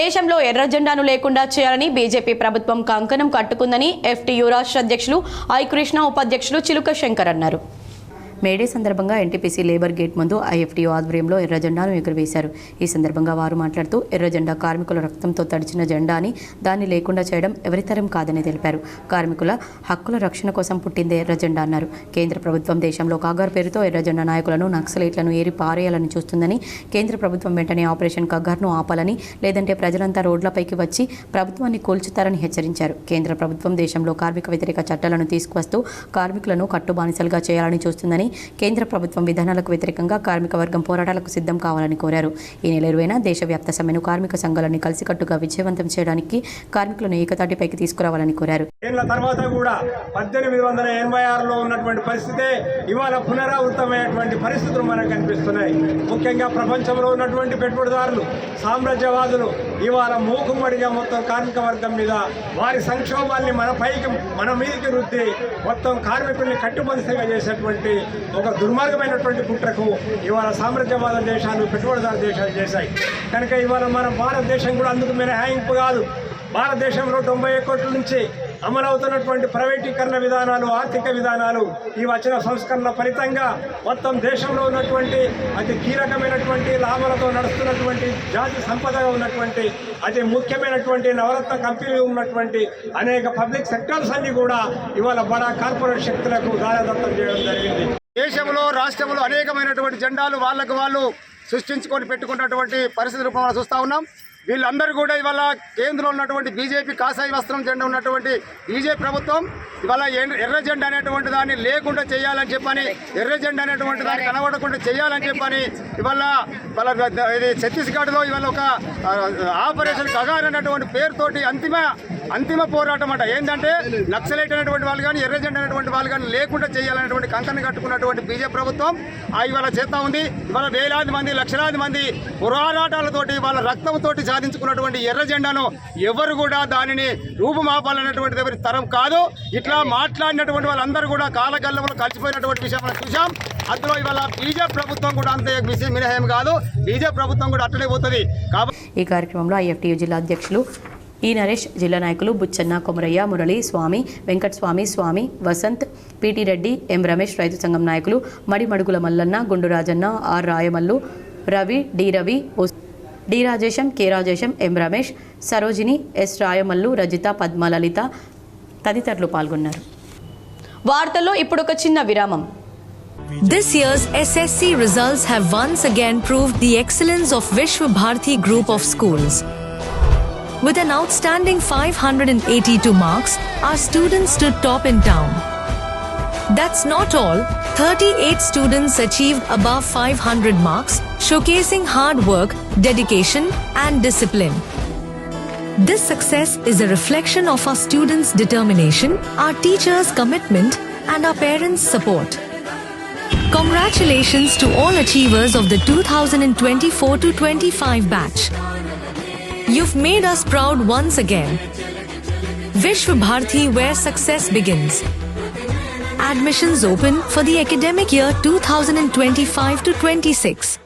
దేశంలో ఎర్ర జెండాను లేకుండా చేయాలని బీజేపీ ప్రభుత్వం కంకణం కట్టుకుందని ఎఫ్టీ రాష్ట్ర అధ్యక్షులు ఐ కృష్ణ ఉపాధ్యక్షులు చిలుక శంకర్ అన్నారు. మేడే సందర్భంగా ఎన్టీపీసీ లేబర్ గేట్ ముందు ఐఎఫ్టీఓ ఆధ్వర్యంలో ఎర్ర జెండాను ఎగురవేశారు. ఈ సందర్భంగా వారు మాట్లాడుతూ ఎర్ర జెండా కార్మికుల రక్తంతో తడిచిన జెండా అని దాన్ని లేకుండా చేయడం ఎవరితరం కాదని తెలిపారు. కార్మికుల హక్కుల రక్షణ కోసం పుట్టిందే ఎర్ర జెండా అన్నారు. కేంద్ర ప్రభుత్వం దేశంలో కాగార్ పేరుతో ఎర్ర జెండా నాయకులను నక్సలైట్లను ఏరి పారేయాలని చూస్తుందని కేంద్ర ప్రభుత్వం వెంటనే ఆపరేషన్ కగార్ను ఆపాలని లేదంటే ప్రజలంతా రోడ్లపైకి వచ్చి ప్రభుత్వాన్ని కూల్చుతారని హెచ్చరించారు. కేంద్ర ప్రభుత్వం దేశంలో కార్మిక వ్యతిరేక చట్టాలను తీసుకువస్తూ కార్మికులను కట్టుబానిసలుగా చేయాలని చూస్తుందని కేంద్ర ప్రభుత్వం విధానాలకు వ్యతిరేకంగా కార్మిక వర్గం పోరాటాలకు సిద్ధం కావాలని కోరారు. ఈ నెల ఇరవైన దేశవ్యాప్త సమ్మెను కార్మిక సంఘాలని కలిసికట్టుగా విజయవంతం చేయడానికి కార్మికులను ఏకతాటిపైకి తీసుకురావాలని కోరారు. తర్వాత కూడా పద్దెనిమిది వందల ఎనభై ఆరులో ఉన్నటువంటి పరిస్థితే ఇవాళ పునరావృతమైనటువంటి పరిస్థితులు మనకు కనిపిస్తున్నాయి. ముఖ్యంగా ప్రపంచంలో ఉన్నటువంటి పెట్టుబడిదారులు సామ్రాజ్యవాదులు ఇవాళ మూకుమ్మడిగా మొత్తం కార్మిక వర్గం మీద వారి సంక్షోభాన్ని మన పైకి మన మీదకి రుద్ది మొత్తం కార్మికుల్ని కట్టుబడిసగా చేసేటువంటి ఒక దుర్మార్గమైనటువంటి కుట్రకు ఇవాళ సామ్రాజ్యవాద దేశాలు పెట్టుబడిదారు దేశాలు చేశాయి. కనుక ఇవాళ మన భారతదేశం కూడా అందుకు మినహాయింపు కాదు. భారతదేశంలో తొంభై కోట్ల నుంచి అమలవుతున్నటువంటి ప్రైవేటీకరణ విధానాలు ఆర్థిక విధానాలు ఈ వచ్చిన సంస్కరణల ఫలితంగా మొత్తం దేశంలో ఉన్నటువంటి అతి కీలకమైనటువంటి లాభాలతో నడుస్తున్నటువంటి జాతి సంపదగా ఉన్నటువంటి అతి ముఖ్యమైనటువంటి నవరత్న కంపెనీలు ఉన్నటువంటి అనేక పబ్లిక్ సెక్టర్స్ అన్ని కూడా ఇవాళ బడా కార్పొరేట్ శక్తులకు దారదత్తం చేయడం జరిగింది. దేశంలో రాష్ట్రంలో అనేకమైనటువంటి జెండాలు వాళ్ళకు వాళ్ళు సృష్టించుకొని పెట్టుకున్నటువంటి పరిస్థితులు మనం చూస్తూ ఉన్నాం. వీళ్ళందరూ కూడా ఇవాళ కేంద్రంలో ఉన్నటువంటి బీజేపీ కాసాయి వస్త్రం జెండా ఉన్నటువంటి బీజేపీ ప్రభుత్వం ఇవాళ ఎర్ర- జెండా అనేటువంటి దాన్ని లేకుండా చేయాలని చెప్పని ఎర్ర జెండా అనేటువంటి దాన్ని కనబడకుండా చేయాలని చెప్పని ఇవాళ వాళ్ళ ఇది ఛత్తీస్గఢ్లో ఇవాళ ఒక ఆపరేషన్ కగార్ అనేటువంటి పేరుతోటి అంతిమ అంతిమ పోరాటం అంట. ఏంటంటే నక్సలైట్ అనేటువంటి వాళ్ళు కానీ ఎర్రజెండ అనేటువంటి వాళ్ళు కానీ లేకుండా చేయాలనేటువంటి కంకణ కట్టుకున్నటువంటి బీజేపీ ప్రభుత్వం ఇవాళ చేస్తూ ఉంది. ఇవాళ వేలాది మంది లక్షలాది మంది పోరాటాలతోటి వాళ్ళ రక్తంతోటి సాధించుకున్నటువంటి ఎర్ర జెండాను ఎవరు కూడా దానిని రూపుమాపాలనేటువంటిది ఎవరి తరం కాదు. ఇట్లా మాట్లాడినటువంటి వాళ్ళందరూ కూడా కాలగల్లంలో కలిసిపోయినటువంటి విషయం మనం చూసాం అందులో ఇవాళ బీజేపీ ప్రభుత్వం కూడా అంతే విషయం మినహాయం కాదు. బీజేపీ ప్రభుత్వం కూడా అట్లనే పోతుంది. కాబట్టి ఈ కార్యక్రమంలో ఐఎఫ్టీయూ జిల్లా అధ్యక్షులు ఈ నరేష్ జిల్లా నాయకులు బుచ్చన్న కొమరయ్య మురళి స్వామి వెంకటస్వామి స్వామి స్వామి వసంత్ పిటి రెడ్డి ఎం రమేష్ రైతు సంఘం నాయకులు Madimadugula Mallanna Gundurajanna R Rayamallu Ravi D Ravi D Rajesham K Rajesham M Ramesh Sarojini S Rayamallu Rajitha Padmalalitha తదితరులు పాల్గొన్నారు వార్తల్లో ఇప్పుడు ఒక చిన్న విరామం This year's SSC results have once again proved the excellence of Vishwa Bharati Group of Schools. With an outstanding 582 marks, our students stood top in town. That's not all, 38 students achieved above 500 marks, showcasing hard work, dedication, and discipline. This success is a reflection of our students' determination, our teachers' commitment, and our parents' support. Congratulations to all achievers of the 2024-25 batch. You've made us proud once again. Vishwa Bharati, where success begins. Admissions open for the academic year 2025 to 26.